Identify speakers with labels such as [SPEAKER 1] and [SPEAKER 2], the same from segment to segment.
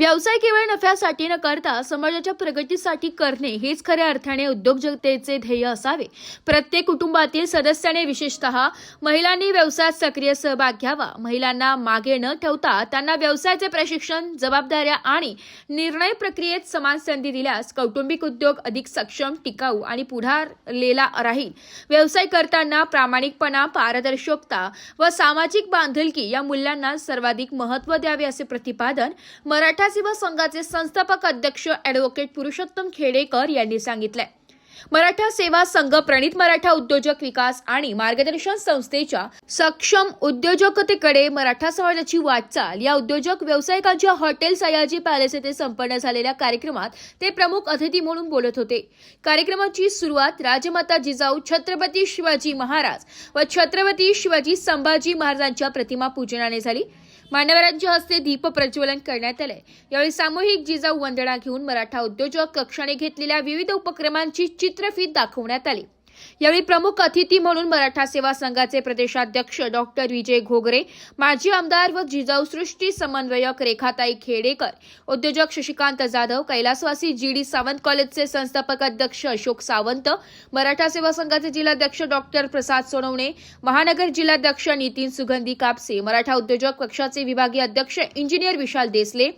[SPEAKER 1] व्यवसाय केवळ नफ्यासाठी न करता समाजाच्या प्रगतीसाठी करणे हेच खऱ्या अर्थाने उद्योजकतेचे ध्येय असावे. प्रत्येक कुटुंबातील सदस्याने विशेषतः महिलांनी व्यवसायात सक्रिय सहभाग घ्यावा. महिलांना मागे न ठेवता त्यांना व्यवसायाचे प्रशिक्षण जबाबदाऱ्या आणि निर्णय प्रक्रियेत समान संधी दिल्यास कौटुंबिक उद्योग अधिक सक्षम टिकाऊ आणि पुढारलेला राहील. व्यवसाय करताना प्रामाणिकपणा पारदर्शकता व सामाजिक बांधिलकी या मूल्यांना सर्वाधिक महत्त्व द्यावे असे प्रतिपादन मराठा सेवा संघाचे संस्थापक अध्यक्ष ॲडव्होकेट पुरुषोत्तम खेडेकर यांनी सांगितले मराठा सेवा संघ प्रणित मराठा उद्योजक विकास आणि मार्गदर्शन संस्थेच्या सक्षम उद्योजकतेकडे मराठा समाजाची वाटचाल या उद्योजक व्यावसायिकांच्या हॉटेल सयाजी पॅलेस येथे संपन्न झालेल्या कार्यक्रमात ते प्रमुख अतिथी म्हणून बोलत होते. कार्यक्रमाची सुरुवात राजमाता जिजाऊ छत्रपती शिवाजी महाराज व छत्रपती शिवाजी संभाजी महाराजांच्या प्रतिमा पूजनाने झाली. मान्यवरांच्या हस्ते दीप प्रज्वलन करण्यात आले यावेळी सामूहिक जिजाऊ वंदना घेऊन मराठा उद्योजक कक्षाने घेतलेल्या विविध उपक्रमांची चित्रफीत दाखवण्यात आली. यावेळी प्रमुख अतिथी म्हणून मराठा सेवा संघाचे प्रदेशाध्यक्ष डॉक्टर विजय घोगरे माजी आमदार व जिजाऊ सृष्टी समन्वयक रेखाताई खेडेकर उद्योजक शशिकांत जाधव कैलासवासी जी डी सावंत कॉलेजचे संस्थापक अध्यक्ष अशोक सावंत मराठा सेवा संघाचे जिल्हाध्यक्ष डॉक्टर प्रसाद सोनवणे महानगर जिल्हाध्यक्ष नितीन सुगंधी कापसे मराठा उद्योजक पक्षाचे विभागीय अध्यक्ष इंजिनियर विशाल देसले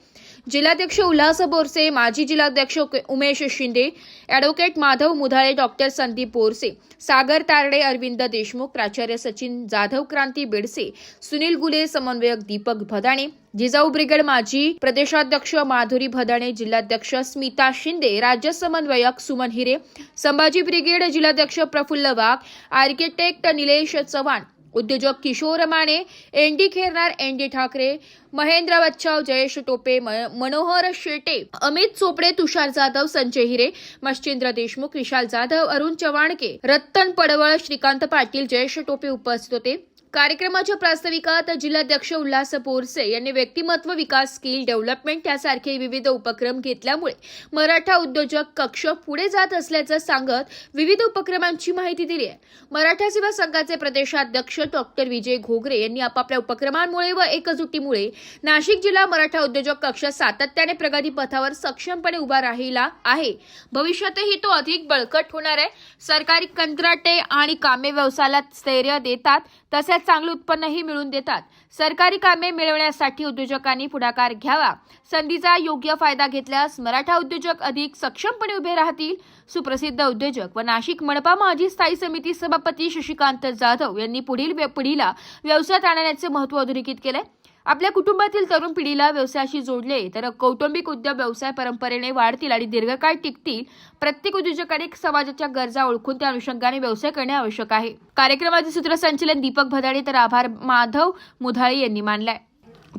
[SPEAKER 1] जिल्हाध्यक्ष उल्हास बोरसे माजी जिल्हाध्यक्ष उमेश शिंदे ॲडव्होकेट माधव मुधाळे डॉक्टर संदीप बोरसे सागर तारडे अरविंद देशमुख प्राचार्य सचिन जाधव क्रांती बेडसे सुनील गुले समन्वयक दीपक भदाणे जिजाऊ ब्रिगेड माजी प्रदेशाध्यक्ष माधुरी भदाणे जिल्हाध्यक्ष स्मिता शिंदे राज्य समन्वयक सुमन हिरे संभाजी ब्रिगेड जिल्हाध्यक्ष प्रफुल्ल वाघ आर्किटेक्ट निलेश चव्हाण उद्योजक Kishor Mane N D Khairnar N D Thackeray Mahendra Bachhav Jayesh Tope म- मनोहर शेटे अमित चोपडे तुषार जाधव संजय हिरे मच्छिंद्र देशमुख विशाल जाधव अरुण चव्हाणके रत्तन पडवळ श्रीकांत पाटील जयेश टोपे उपस्थित होते. कार्यक्रमाच्या प्रास्ताविकात जिल्हाध्यक्ष उल्हास पोरसे यांनी व्यक्तिमत्व विकास स्किल डेव्हलपमेंट यासारखे विविध उपक्रम घेतल्यामुळे मराठा उद्योजक कक्ष पुढे जात असल्याचं सांगत विविध उपक्रमांची माहिती दिली आहे. मराठा सेवा संघाचे प्रदेशाध्यक्ष डॉक्टर विजय घोगरे यांनी आपापल्या उपक्रमांमुळे व एकजुटीमुळे नाशिक जिल्हा मराठा उद्योजक कक्ष सातत्याने प्रगती पथावर सक्षमपणे उभा राहिला आहे. भविष्यातही तो अधिक बळकट होणार आहे. सरकारी कंत्राटे आणि कामे व्यवसायाला स्थैर्य देतात. तसेच चांगले उत्पन्नही मिळवून देतात. सरकारी कामे मिळवण्यासाठी उद्योजकांनी पुढाकार घ्यावा. संधीचा योग्य फायदा घेतल्यास मराठा उद्योजक अधिक सक्षमपणे उभे राहतील. सुप्रसिद्ध उद्योजक व नाशिक मनपा माजी स्थायी समिती सभापती शशिकांत जाधव यांनी पुढील पिढीला व्यवसायात आणण्याचे महत्त्व अधोरेखित केले. आपल्या कुटुंबातील तरुण पिढीला व्यवसायाशी जोडले तर कौटुंबिक उद्योग व्यवसाय परंपरेने वाढतील आणि दीर्घकाळ टिकतील प्रत्येक उद्योजकाने समाजाच्या गरजा ओळखून त्या अनुषंगाने व्यवसाय करणे आवश्यक आहे. कार्यक्रमाचे सूत्रसंचलन दीपक भदाडे तर आभार माधव मुधाळे यांनी मानलाय.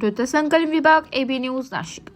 [SPEAKER 1] वृत्तसंकलन विभाग एबी न्यूज नाशिक.